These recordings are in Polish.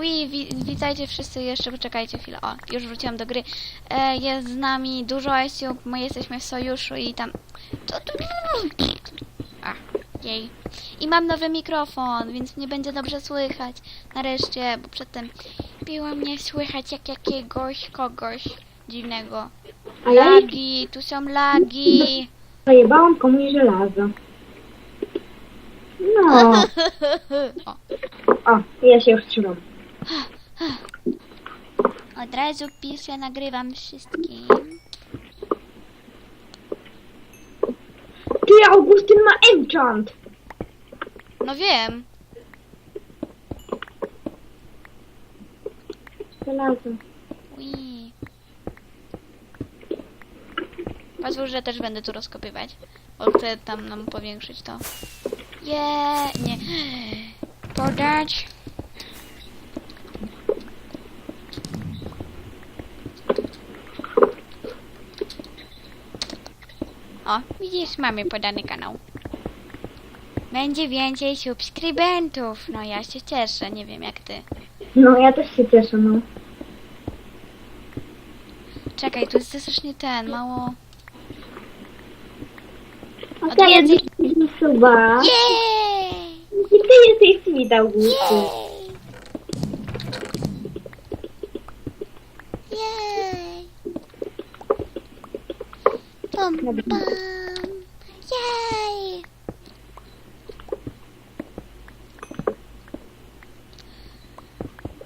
Ui, wi witajcie wszyscy jeszcze, poczekajcie chwilę. O, już wróciłam do gry. E, jest z nami dużo osób, my jesteśmy w sojuszu i tam... A, jej. I mam nowy mikrofon, więc mnie będzie dobrze słychać. Nareszcie, bo przedtem było mnie słychać jak jakiegoś kogoś dziwnego. A ja Lagi, tu są lagi. zajebałam komuś żelazo. No. o, O, ja się już trzymam. Od razu piszę, nagrywam wszystkim. Ty, Augustyn ma enchant! No wiem. Ui. Pozwól, że też będę tu rozkopywać. Bo chcę tam nam powiększyć to. Je, nie. Podać. O, widzisz, mamy podany kanał. Będzie więcej subskrybentów. No ja się cieszę, nie wiem jak ty. No, ja też się cieszę, no. Czekaj, tu jest też nie ten, mało... A A to to jest więcej- suba. Jej! I ty jesteś sweet, Augustyn. Jej! Pam, Dobra. pam! Jej!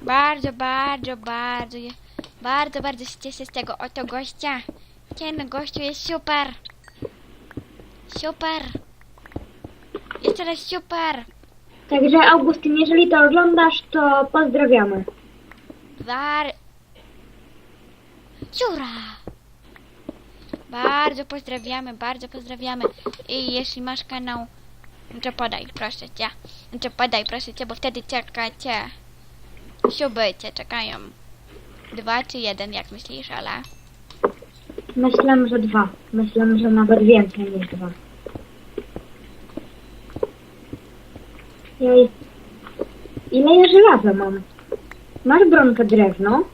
Bardzo, bardzo, bardzo, bardzo, bardzo się cieszę z tego oto gościa. Ten gościu jest super. Super. Jeszcze raz super. Także Augustyn, jeżeli to oglądasz, to pozdrawiamy. War... Dziura! Bardzo pozdrawiamy, bardzo pozdrawiamy. I jeśli masz kanał, to podaj, proszę cię. To podaj, proszę cię, bo wtedy czekacie. Siuby cię czekają. Dwa czy jeden, jak myślisz, ale... Myślę, że dwa. Myślę, że nawet więcej niż dwa. Jej. Ile ja żelaza mam? Masz bronkę drewno,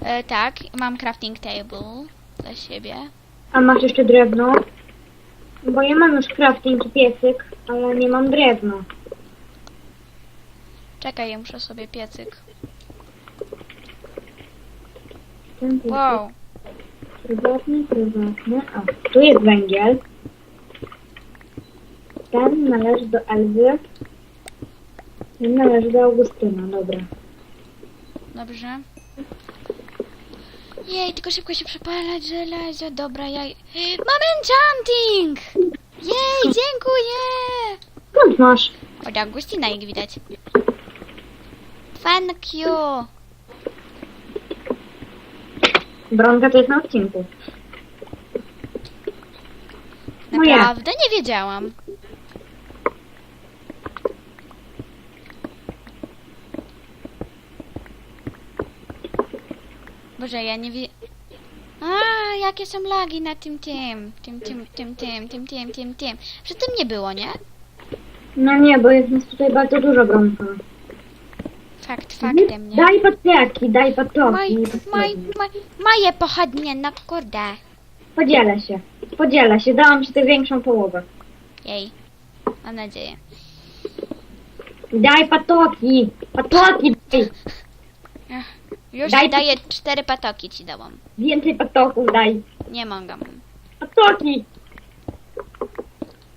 E, tak, mam crafting table dla siebie. a masz jeszcze drewno? Bo ja mam już crafting i piecyk, ale nie mam drewna. Czekaj, ja muszę sobie piecyk. Ten piecyk. Wow, Prywatny, prywatny. O, tu jest węgiel. Ten należy do Elzy. Ten należy do Augustyna, dobra. dobrze. Jej, tylko szybko się przepalać żelazo. Dobra, ja... Mam enchanting! Jej, dziękuję! Skąd masz? Od Augustina jak widać. Thank you! Bronka to jest na odcinku. Moja. Naprawdę nie wiedziałam. Boże, ja nie wiem... A, jakie są lagi na tym tym, tym tym, tym tym, tym tym, tym tym. Tym nie było, nie? No nie, bo jest nas tutaj bardzo dużo brąka. Fakt mhm. faktem, nie? Daj patriarki, daj Maj, maj, maj, moje pochodnie, no kurde. Podzielę się, podzielę się, dałam ci tę większą połowę. Jej. Mam nadzieję. Daj patoki, patoki daj. Już Daj ci daję cztery patoki ci dałam. Więcej patoków daj. Nie mogę. Patoki.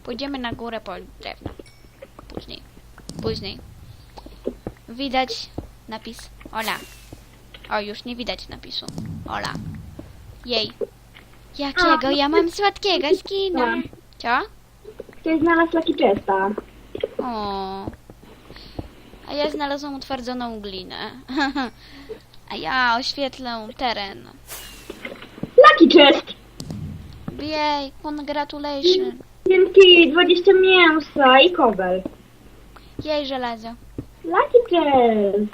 Pójdziemy na górę po drewno. Później. Później. Widać napis Ola. O, już nie widać napisu. Ola. Jej. Jakiego ja mam słodkiego skina. Co? Ktoś znalazł Lucky Chesta. O. A ja znalazłam utwardzoną glinę. A ja oświetlę teren. Lucky Chest. Jej, congratulations. TNT, 20 mięsa i kobel. Jej, żelazo. Lucky Chest.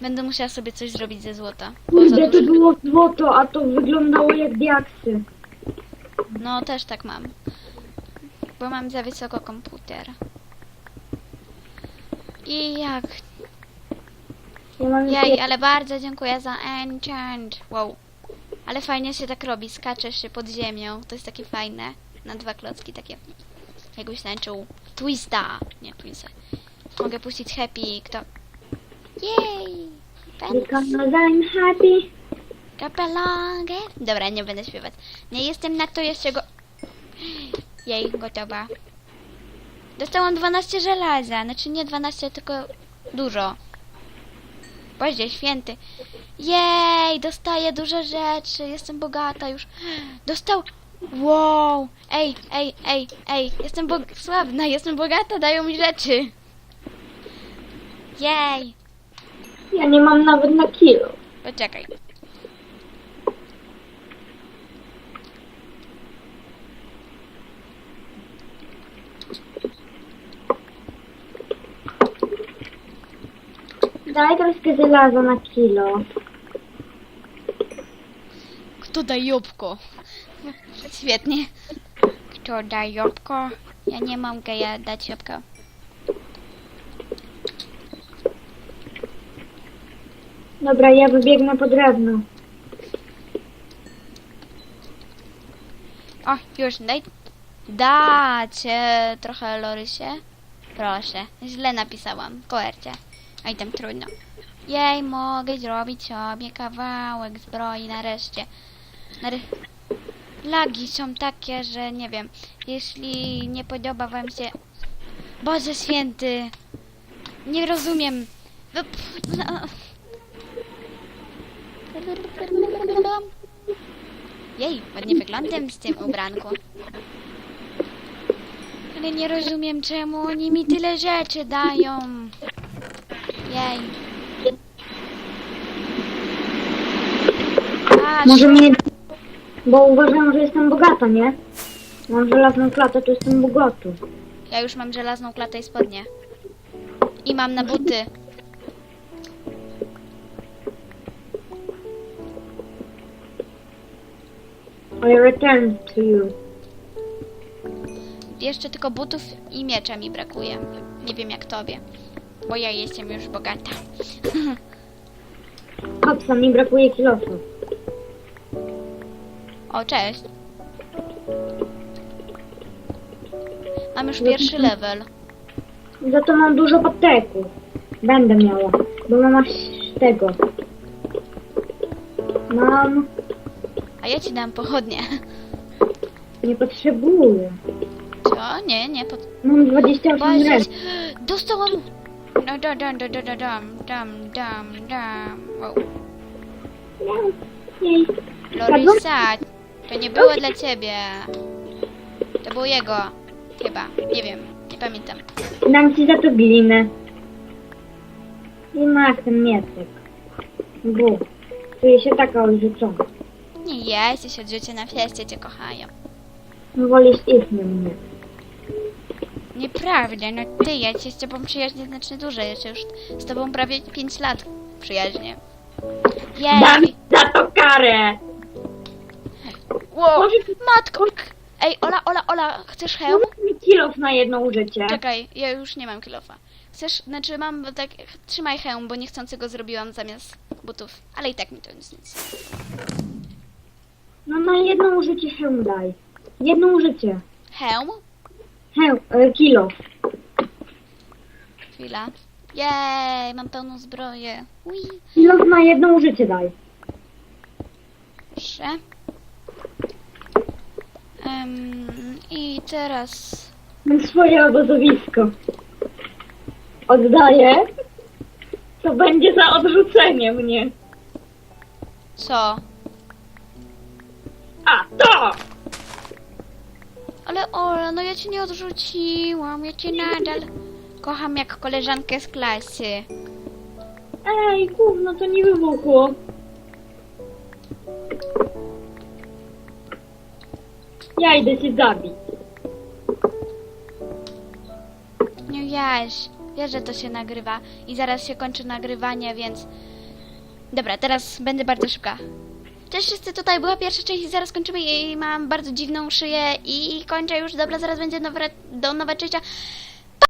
Będę musiała sobie coś zrobić ze złota. Bo za Kurde, to dużo- było złoto, a to wyglądało jak diaksy. No, też tak mam. Bo mam za wysoko komputer. I jak? Mam Jej, ale bardzo dziękuję za enchant. Wow. Ale fajnie się tak robi, skaczesz się pod ziemią. To jest takie fajne. Na dwa klocki takie. Jakbyś tańczył twista. Nie twista. Mogę puścić happy. Kto? Jej! Because I'm happy. Kapelangę. Dobra, nie będę śpiewać. Nie jestem na to jeszcze go... Jej, gotowa. Dostałam 12 żelaza. Znaczy nie 12, tylko dużo. Boże święty. Jej, dostaję duże rzeczy. Jestem bogata już. Dostał... Wow. Ej, ej, ej, ej. Jestem bog... sławna, jestem bogata, dają mi rzeczy. Jej. Ja nie mam nawet na kilo. Poczekaj. Daj troszkę żelaza na kilo. Kto da jobłko? Świetnie. Kto da jobłko? Ja nie mam geja dać jobłka. Dobra, ja wybiegnę po drewno. O, już daj. Dacie trochę Lorysie. Proszę. Źle napisałam. Koercie. Oj, tam trudno. Jej, mogę zrobić sobie kawałek zbroi nareszcie. Nare... Lagi są takie, że nie wiem. Jeśli nie podoba wam się... Boże święty! Nie rozumiem. Wy- no. Jej, ładnie wyglądam z tym ubranku. Ale nie rozumiem, czemu oni mi tyle rzeczy dają. Jej. A, Może mnie... Bo uważam, że jestem bogata, nie? Mam żelazną klatę, to jestem bogaty. Ja już mam żelazną klatę i spodnie. I mam na buty. I return to you. Jeszcze tylko butów i miecza mi brakuje. Nie wiem jak tobie. Bo ja jestem już bogata. Hopsa, mi brakuje kilofu. O, cześć. Mam już pierwszy level. Za to mam dużo pateków. Będę miała, bo mam aż tego. Mam... A ja ci dam pochodnie. Nie potrzebuję. Co? Nie, nie. Pod... Mam 28 Boże, ręk. dostałam... No, dam, dam, dam, dam, dam, dam, dam, dam. Wow. Jej. Lorisa, to nie było dla ciebie. To było jego. Chyba. Nie wiem. Nie pamiętam. Dam ci za to glinę. I masz ten miecek. Bu. Czuję się taka odrzucona. Nie jesteś od życia na fieście cię kochają. Wolisz iść na mnie. Nieprawda, no ty, ja cię z tobą przyjaźnię znacznie dłużej. Jeszcze już z tobą prawie 5 lat przyjaźnie. Dam Jej! za to karę! Wow, matko! Ej, Ola, Ola, Ola, chcesz hełm? Mi kilof na jedno użycie. Czekaj, ja już nie mam kilofa. Chcesz, znaczy mam tak, trzymaj hełm, bo niechcący go zrobiłam zamiast butów. Ale i tak mi to nic nic. No na jedno użycie hełm daj. Jedno użycie. Hełm? Hełm, e, kilof. Chwila. Jej, mam pełną zbroję. Ui, Kilof na jedno użycie daj. proszę. Em, I teraz... Mam swoje obozowisko. Oddaję. To będzie za odrzucenie mnie. Co? A, to! Ola, no ja cię nie odrzuciłam, ja cię nadal kocham jak koleżankę z klasy. Ej, gówno, to nie wybuchło. Ja idę się zabić. No jaś, wiesz, że to się nagrywa i zaraz się kończy nagrywanie, więc... Dobra, teraz będę bardzo szybka. Cześć wszyscy, tutaj była pierwsza część i zaraz kończymy i mam bardzo dziwną szyję i kończę już, dobra, zaraz będzie nowe, do nowa część.